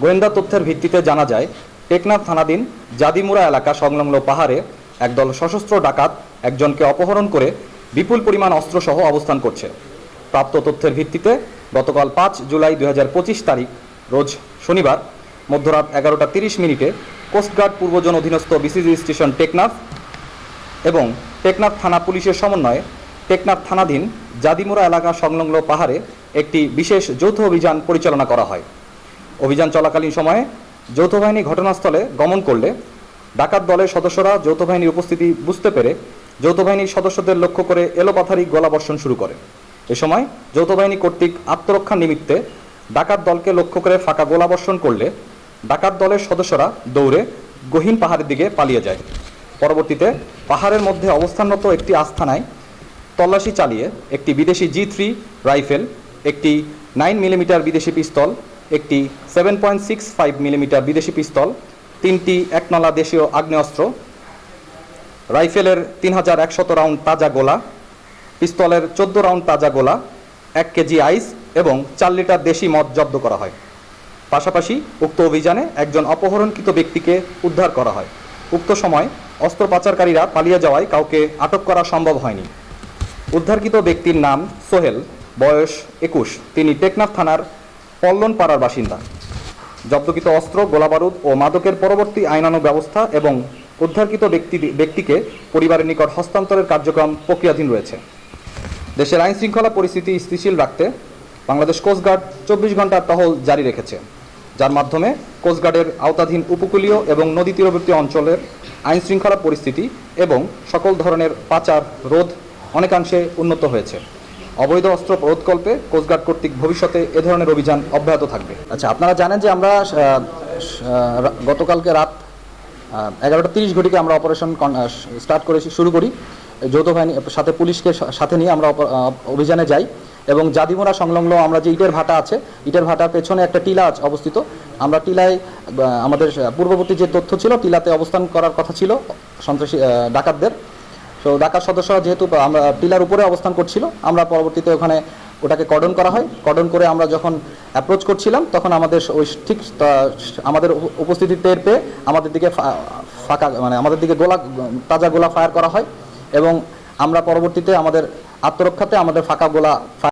গোয়েন্দা তথ্যের ভিত্তিতে জানা যায়, টেকনাফ থানাধীন জাদিমুরা এলাকা সংলগ্ন পাহাড়ে একদল সশস্ত্র ডাকাত একজনকে অপহরণ করে বিপুল পরিমাণ অস্ত্রসহ অবস্থান করছে। প্রাপ্ত তথ্যের ভিত্তিতে গতকাল পাঁচ জুলাই দু হাজার পঁচিশ তারিখ, রোজ শনিবার, মধ্যরাত এগারোটা তিরিশ মিনিটে কোস্টগার্ড পূর্বজন অধীনস্থ বিসিজি স্টেশন টেকনাফ এবং টেকনাফ থানা পুলিশের সমন্বয়ে টেকনাফ থানাধীন জাদিমুরা এলাকা সংলগ্ন পাহাড়ে একটি বিশেষ যৌথ অভিযান পরিচালনা করা হয়। অভিযান চলাকালীন সময়ে যৌথ বাহিনী ঘটনাস্থলে গমন করলে ডাকাত দলের সদস্যরা যৌথ বাহিনীর উপস্থিতি বুঝতে পেরে যৌথ বাহিনীর সদস্যদের লক্ষ্য করে এলোপাথারি গোলাবর্ষণ শুরু করে। এ সময় যৌথ বাহিনী কর্তৃক আত্মরক্ষা নিমিত্তে ডাকাত দলকে লক্ষ্য করে ফাঁকা গোলাবর্ষণ করলে ডাকাত দলের সদস্যরা দৌড়ে গহীন পাহাড়ের দিকে পালিয়ে যায়। পরবর্তীতে পাহাড়ের মধ্যে অবস্থানরত একটি আস্থানায় তল্লাশি চালিয়ে একটি বিদেশি জি থ্রি রাইফেল, একটি নাইন মিলিমিটার বিদেশি পিস্তল একটি seven point six five millimetre বিদেশি পিস্তল, তিনটি একনলা দেশীয় আগ্নেয়াস্ত্র, রাইফেলের তিন হাজার একশত রাউন্ড তাজা গোলা, পিস্তলের চোদ্দ রাউন্ড তাজা গোলা, এক কেজি আইস এবং চার লিটার দেশি মদ জব্দ করা হয়। পাশাপাশি উক্ত অভিযানে একজন অপহরণকৃত ব্যক্তিকে উদ্ধার করা হয়। উক্ত সময় অস্ত্র পাচারকারীরা পালিয়ে যাওয়ায় কাউকে আটক করা সম্ভব হয়নি। উদ্ধারকৃত ব্যক্তির নাম সোহেল, বয়স একুশ। তিনি টেকনাফ থানার পল্লন পাড়ার বাসিন্দা। জব্দকৃত অস্ত্র, গোলাবারুদ ও মাদকের পরবর্তী আইনানুগ ব্যবস্থা এবং উদ্ধারকৃত ব্যক্তি ব্যক্তিকে পরিবারের নিকট হস্তান্তরের কার্যক্রম প্রক্রিয়াধীন রয়েছে। দেশের আইন শৃঙ্খলা পরিস্থিতি স্থিতিশীল রাখতে বাংলাদেশ কোস্টগার্ড চব্বিশ ঘণ্টা টহল জারি রেখেছে। যার মাধ্যমে কোস্টগার্ডের আওতাধীন উপকূলীয় এবং নদী তীরবর্তী অঞ্চলের আইন শৃঙ্খলা পরিস্থিতি এবং সকল ধরনের পাচার, রোধ অনেকাংশে উন্নত হয়েছে। অবৈধ অস্ত্র রোধকল্পে কোস্টগার্ড কর্তৃক ভবিষ্যতে এ ধরনের অভিযান অব্যাহত থাকবে। আচ্ছা আপনারা জানেন যে আমরা গতকালকে রাত এগারোটা তিরিশ ঘটিকে আমরা অপারেশন স্টার্ট করেছি, শুরু করি। যৌথ বাহিনী, সাথে পুলিশকে সাথে নিয়ে আমরা অভিযানে যাই। এবং জাদিমোড়া সংলগ্ন আমরা যে ইটের ভাটা আছে, ইটের ভাটার পেছনে একটা টিলা আছে অবস্থিত। আমরা টিলায় আমাদের পূর্ববর্তী যে তথ্য ছিল, টিলাতে অবস্থান করার কথা ছিল সন্ত্রাসী ডাকাতদের। তো ডাকার সদস্যরা যেহেতু আমরা টিলার উপরে অবস্থান করছিল, আমরা পরবর্তীতে ওখানে ওটাকে কর্ডন করা হয়। কর্ডন করে আমরা যখন অ্যাপ্রোচ করছিলাম, তখন আমাদের ওই ঠিক আমাদের উপস্থিতি টের পেয়ে আমাদের দিকে ফাঁকা মানে আমাদের দিকে গোলা, তাজা গোলা ফায়ার করা হয় এবং আমরা পরবর্তীতে আমাদের আত্মরক্ষাতে আমাদের ফাঁকা গোলা